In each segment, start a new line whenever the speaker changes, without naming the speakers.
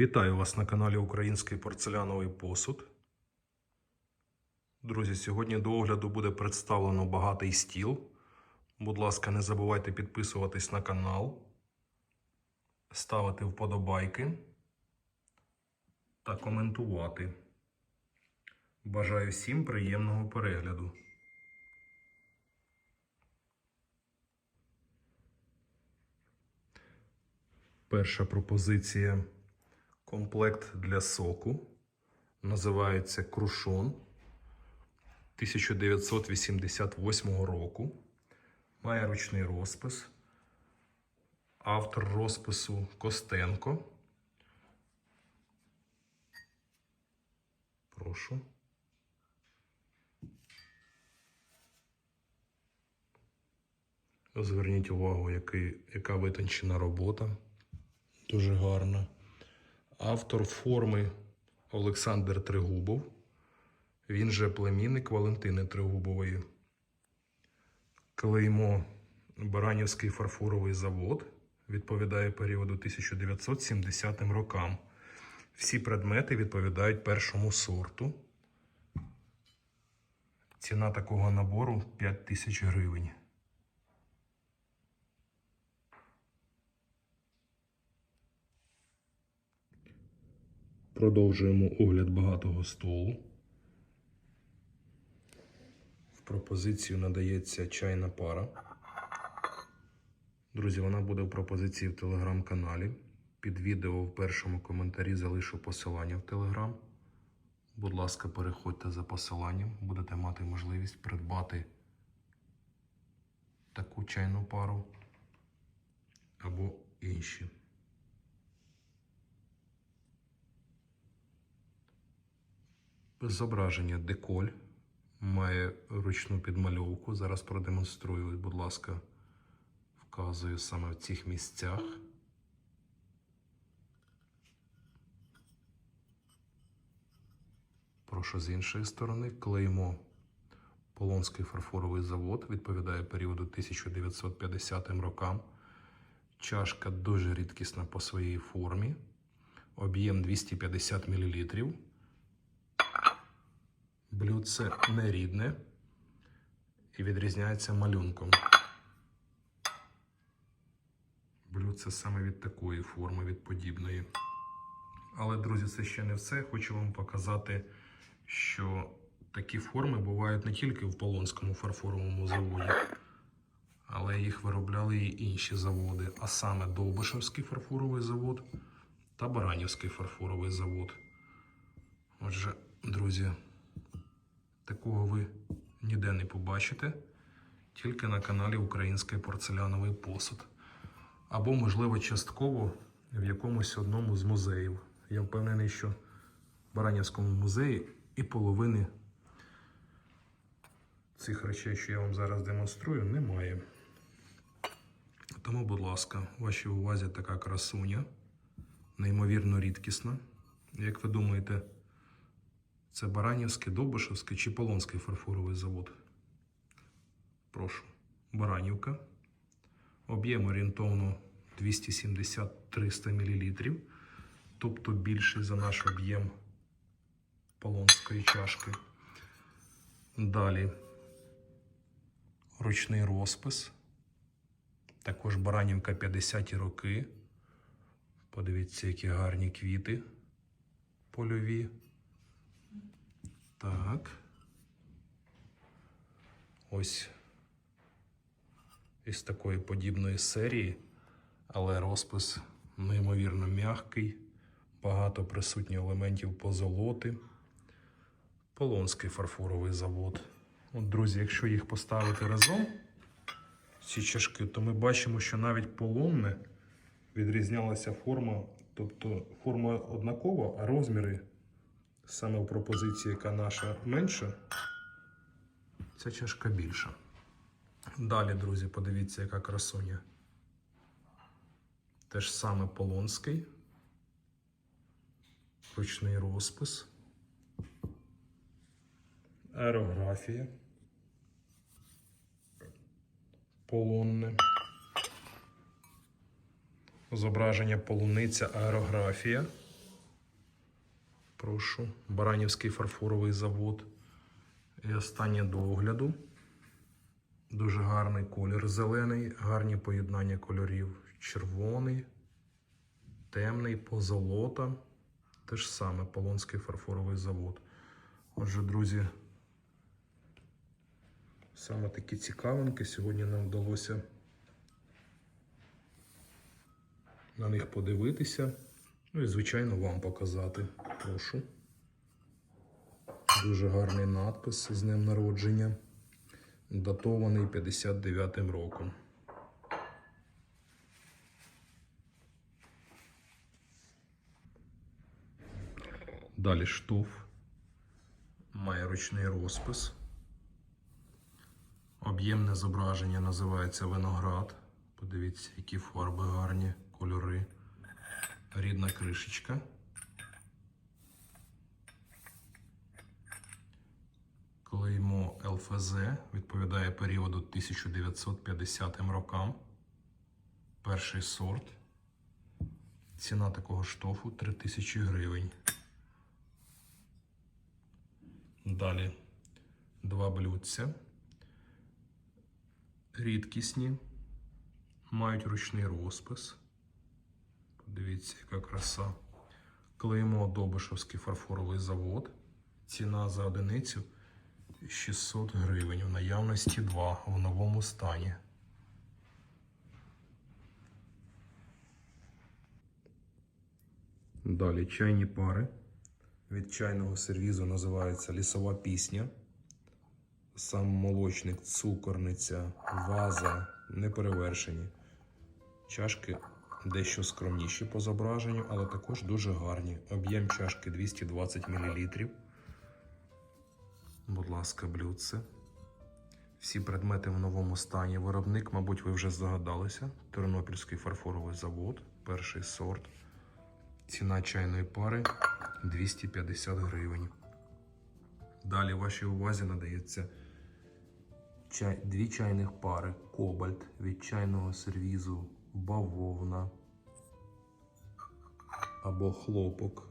Вітаю вас на каналі Український порцеляновий посуд. Друзі, сьогодні до огляду буде представлено багатий стіл. Будь ласка, не забувайте підписуватись на канал, ставити вподобайки та коментувати. Бажаю всім приємного перегляду. Перша пропозиція комплект для соку. Називається Крушон 1988 року. Має ручний розпис. Автор розпису Костенко. Прошу. Зверніть увагу, який, яка витончена робота. Дуже гарна. Автор форми Олександр Тригубов. Він же племінник Валентини Тригубової. Клеймо Баранівський фарфоровий завод відповідає періоду 1970 рокам. Всі предмети відповідають першому сорту. Ціна такого набору 5 тисяч гривень. Продовжуємо огляд багатого столу. В пропозицію надається чайна пара. Друзі, вона буде в пропозиції в телеграм-каналі. Під відео в першому коментарі залишу посилання в телеграм. Будь ласка, переходьте за посиланням, будете мати можливість придбати таку чайну пару або інші. Зображення деколь має ручну підмальовку. Зараз продемонструю, будь ласка, вказую саме в цих місцях. Прошу з іншої сторони. Клеймо Полонський фарфоровий завод відповідає періоду 1950 рокам. Чашка дуже рідкісна по своїй формі. Об'єм 250 мл. Блюдце не рідне і відрізняється малюнком. Блюдце саме від такої форми, від подібної. Але, друзі, це ще не все. Хочу вам показати, що такі форми бувають не тільки в Полонському фарфоровому заводі, але їх виробляли і інші заводи, а саме Довбишевський фарфоровий завод та Баранівський фарфоровий завод. Отже, друзі. Такого ви ніде не побачите, тільки на каналі Український порцеляновий посуд. Або, можливо, частково в якомусь одному з музеїв. Я впевнений, що в Баранівському музеї і половини цих речей, що я вам зараз демонструю, немає. Тому, будь ласка, вашій увазі така красуня, неймовірно рідкісна. Як ви думаєте, це Баранівський, Довбишевський чи Полонський фарфоровий завод. Прошу. Баранівка. Об'єм орієнтовно 270-300 мл. Тобто більший за наш об'єм полонської чашки. Далі ручний розпис. Також Баранівка 50-ті роки. Подивіться, які гарні квіти польові. Так. Ось із такої подібної серії, але розпис неймовірно м'який, багато присутні елементів позолоти. Полонський фарфоровий завод. От, друзі, якщо їх поставити разом, ці чашки, то ми бачимо, що навіть полонне відрізнялася форма, тобто форма однакова, а розміри саме в пропозиції, яка наша менша, ця чашка більша. Далі, друзі, подивіться, яка красуня. Теж саме Полонський. Ручний розпис. Аерографія. Полонне. Зображення полуниця аерографія. Прошу. Баранівський фарфоровий завод. І останнє до огляду. Дуже гарний колір зелений, гарні поєднання кольорів. Червоний, темний, позолота. Те ж саме Полонський фарфоровий завод. Отже, друзі, саме такі цікавинки сьогодні нам вдалося на них подивитися. Ну і, звичайно, вам показати. Прошу. Дуже гарний надпис з днем народження. Датований 59-м роком. Далі штоф. Має ручний розпис. Об'ємне зображення називається виноград. Подивіться, які фарби гарні, кольори. Рідна кришечка. Клеймо ЛФЗ відповідає періоду 1950 рокам. Перший сорт. Ціна такого штофу 3000 гривень. Далі два блюдця. Рідкісні. Мають ручний розпис. Подивіться, яка краса. Клеймо Добишевський фарфоровий завод. Ціна за одиницю 600 гривень. У наявності 2 в новому стані. Далі чайні пари. Від чайного сервізу називається лісова пісня. Сам молочник, цукорниця, ваза неперевершені. Чашки дещо скромніші по зображенню, але також дуже гарні. Об'єм чашки 220 мл. Будь ласка, блюдце. Всі предмети в новому стані. Виробник, мабуть, ви вже здогадалися. Тернопільський фарфоровий завод, перший сорт. Ціна чайної пари 250 гривень. Далі вашій увазі надається чай, дві чайних пари кобальт від чайного сервізу бавовна або хлопок.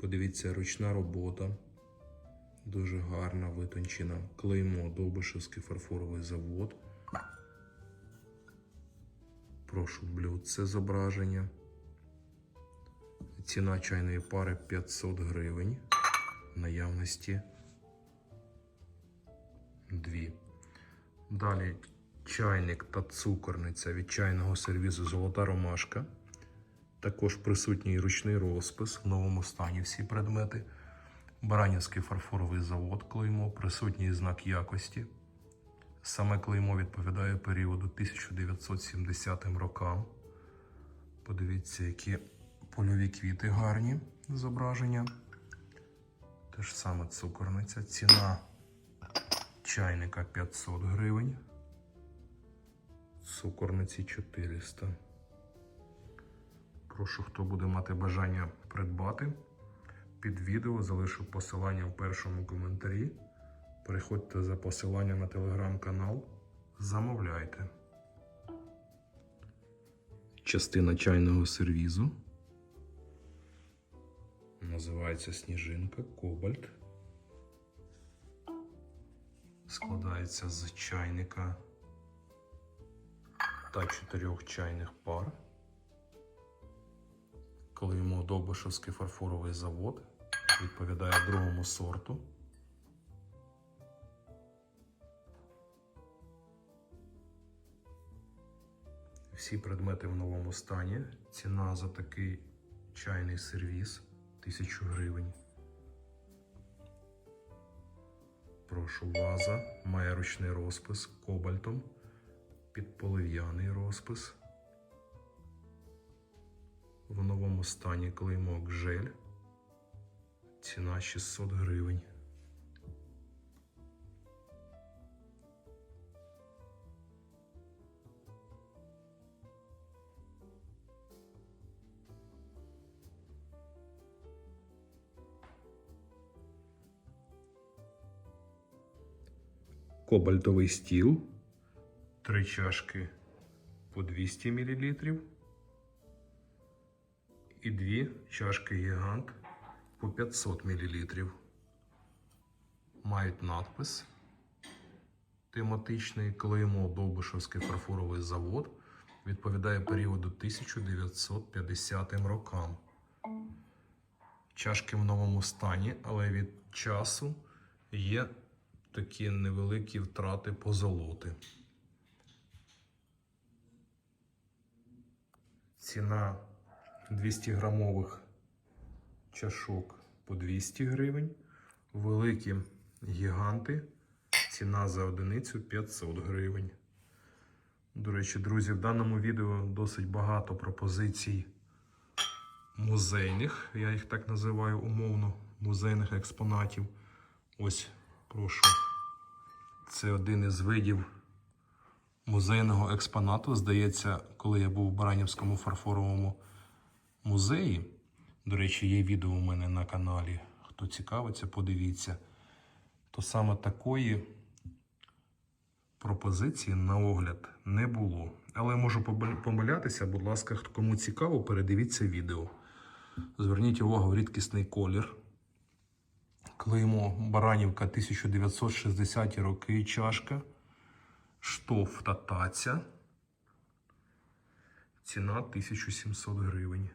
Подивіться, ручна робота. Дуже гарна витончена. Клеймо Довбишевський фарфоровий завод. Прошу блюдце зображення. Ціна чайної пари 500 гривень. Наявності 2. Далі чайник та цукорниця від чайного сервізу Золота ромашка. Також присутній ручний розпис в новому стані всі предмети. Баранівський фарфоровий завод клеймо, присутній знак якості. Саме клеймо відповідає періоду 1970 рокам. Подивіться, які польові квіти гарні зображення. Те ж саме цукорниця. Ціна чайника 500 гривень. Цукорниці 400. Прошу, хто буде мати бажання придбати. Під відео залишу посилання в першому коментарі. Переходьте за посиланням на телеграм-канал. Замовляйте. Частина чайного сервізу. Називається сніжинка Кобальт. Складається з чайника та чотирьох чайних пар. Клеймо Довбишевський фарфоровий завод. Відповідає другому сорту. Всі предмети в новому стані. Ціна за такий чайний сервіс 1000 гривень. Прошу ваза. Має ручний розпис кобальтом. Підполив'яний розпис. В новому стані клеймок жель. Ціна 600 гривень. Кобальтовий стіл. Три чашки по 200 мл. І дві чашки гігант по 500 мл. Мають надпис тематичний клеймо Довбишевський фарфоровий завод. Відповідає періоду 1950 рокам. Чашки в новому стані, але від часу є такі невеликі втрати позолоти. Ціна 200 грамових чашок по 200 гривень. Великі гіганти. Ціна за одиницю 500 гривень. До речі, друзі, в даному відео досить багато пропозицій музейних, я їх так називаю умовно, музейних експонатів. Ось, прошу. Це один із видів музейного експонату. Здається, коли я був в Баранівському фарфоровому музеї. До речі, є відео у мене на каналі. Хто цікавиться, подивіться. То саме такої пропозиції на огляд не було. Але можу помилятися, будь ласка, кому цікаво, передивіться відео. Зверніть увагу, рідкісний колір. Клеймо Баранівка 1960-ті роки чашка. Штоф та таця. Ціна 1700 гривень.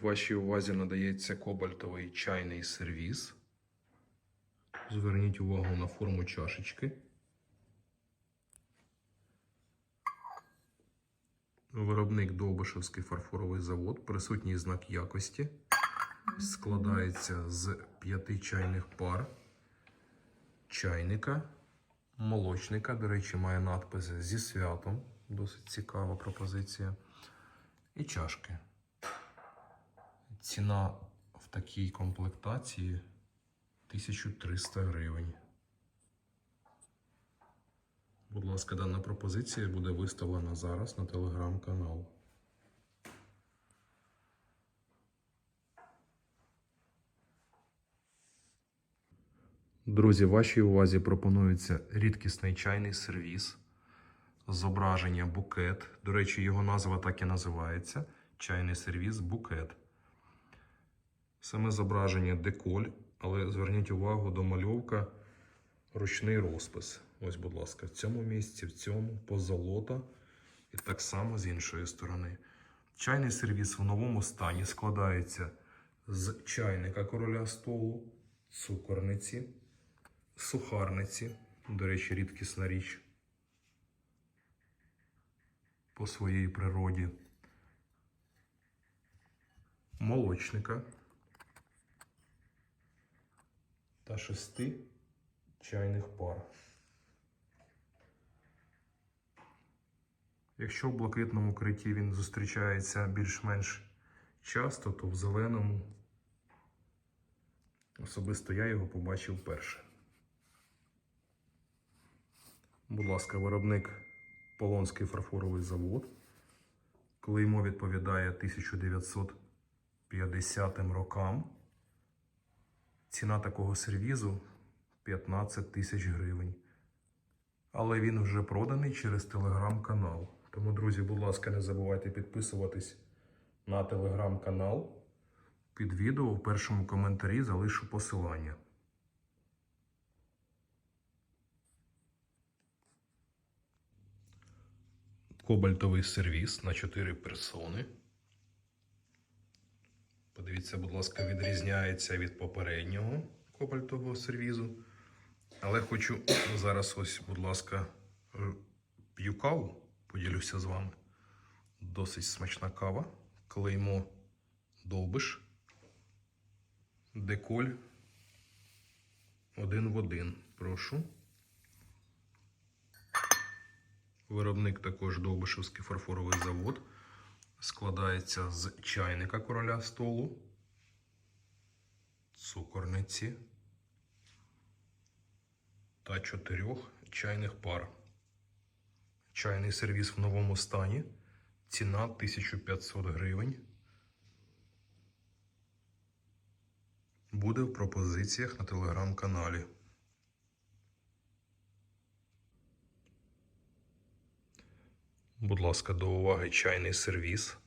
Вашій увазі надається кобальтовий чайний сервіз. Зверніть увагу на форму чашечки. Виробник Довбишевський фарфоровий завод. Присутній знак якості. Складається з п'яти чайних пар, чайника, молочника. До речі, має надпис зі святом. Досить цікава пропозиція. І чашки. Ціна в такій комплектації 1300 гривень. Будь ласка, дана пропозиція буде виставлена зараз на телеграм-канал. Друзі, вашій увазі пропонується рідкісний чайний сервіс. Зображення букет. До речі, його назва так і називається. Чайний сервіс букет. Саме зображення деколь, але зверніть увагу до мальовка ручний розпис. Ось, будь ласка, в цьому місці, в цьому позолота. І так само з іншої сторони. Чайний сервіс в новому стані складається з чайника короля столу, цукорниці, сухарниці. До речі, рідкісна річ по своїй природі. Молочника та шести чайних пар. Якщо в блакитному критті він зустрічається більш-менш часто, то в зеленому особисто я його побачив перше. Будь ласка, виробник Полонський фарфоровий завод. Клеймо відповідає 1950 рокам. Ціна такого сервізу 15 тисяч гривень. Але він вже проданий через телеграм-канал. Тому, друзі, будь ласка, не забувайте підписуватись на телеграм-канал. Під відео в першому коментарі залишу посилання. Кобальтовий сервіс на 4 персони. Подивіться, будь ласка, відрізняється від попереднього кобальтового сервізу. Але хочу зараз ось, будь ласка, е, п'ю каву, поділюся з вами. Досить смачна кава. Клеймо довбиш. Деколь. Один в один. Прошу. Виробник також Довбишевський фарфоровий завод. Складається з чайника короля столу, цукорниці та чотирьох чайних пар. Чайний сервіс в новому стані. Ціна 1500 гривень. Буде в пропозиціях на телеграм-каналі. Будь ласка, до уваги чайний сервіс.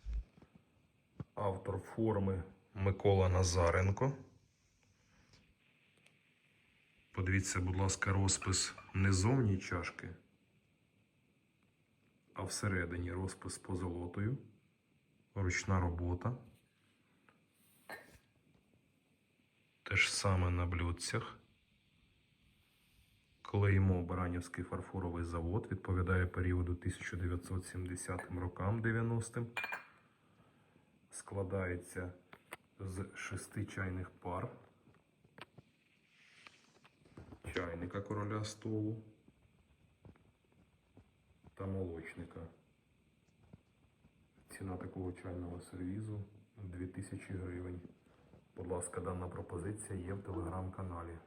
Автор форми Микола Назаренко. Подивіться, будь ласка, розпис не зовні чашки, а всередині розпис позолотою. Ручна робота. Те ж саме на блюдцях. Клеймо Баранівський фарфоровий завод відповідає періоду 1970 рокам 90-м. Складається з шести чайних пар. Чайника короля столу та молочника. Ціна такого чайного сервізу 2000 гривень. Будь ласка, дана пропозиція є в телеграм-каналі.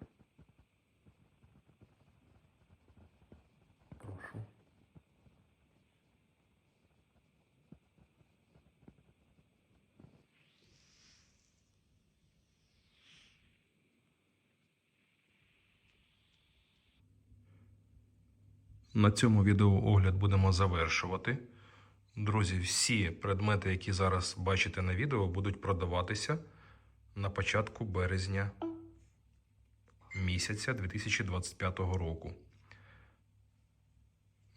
Прошу. На цьому відеоогляд будемо завершувати. Друзі, всі предмети, які зараз бачите на відео, будуть продаватися на початку березня місяця 2025 року.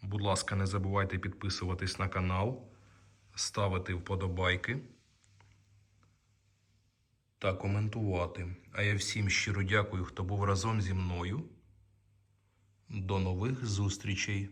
Будь ласка, не забувайте підписуватись на канал, ставити вподобайки та коментувати. А я всім щиро дякую, хто був разом зі мною. До нових зустрічей!